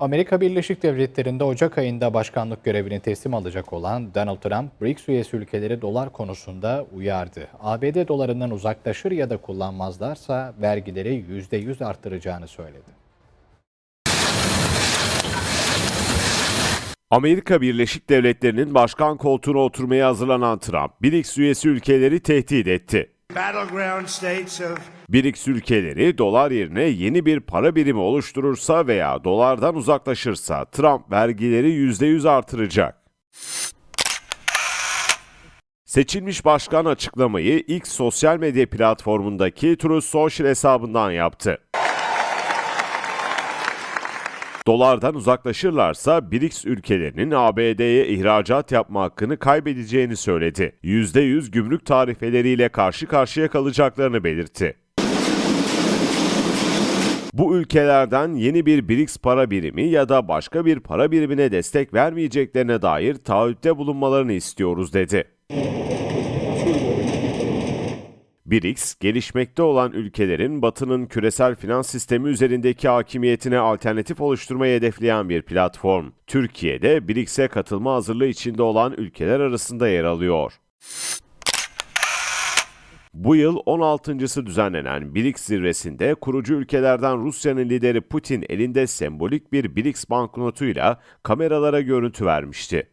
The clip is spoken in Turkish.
Amerika Birleşik Devletleri'nde Ocak ayında başkanlık görevini teslim alacak olan Donald Trump, BRICS üyesi ülkeleri dolar konusunda uyardı. ABD dolarından uzaklaşır ya da kullanmazlarsa vergileri %100 arttıracağını söyledi. Amerika Birleşik Devletleri'nin başkan koltuğuna oturmaya hazırlanan Trump, BRICS üyesi ülkeleri tehdit etti. BRICS ülkeleri dolar yerine yeni bir para birimi oluşturursa veya dolardan uzaklaşırsa Trump vergileri %100 artıracak. Seçilmiş başkan açıklamayı ilk sosyal medya platformundaki Truth Social hesabından yaptı. Dolardan uzaklaşırlarsa BRICS ülkelerinin ABD'ye ihracat yapma hakkını kaybedeceğini söyledi. %100 gümrük tarifeleriyle karşı karşıya kalacaklarını belirtti. Bu ülkelerden yeni bir BRICS para birimi ya da başka bir para birimine destek vermeyeceklerine dair taahhütte bulunmalarını istiyoruz dedi. BRICS, gelişmekte olan ülkelerin Batı'nın küresel finans sistemi üzerindeki hakimiyetine alternatif oluşturmayı hedefleyen bir platform. Türkiye'de BRICS'e katılma hazırlığı içinde olan ülkeler arasında yer alıyor. Bu yıl 16.sı düzenlenen BRICS zirvesinde kurucu ülkelerden Rusya'nın lideri Putin elinde sembolik bir BRICS banknotuyla kameralara görüntü vermişti.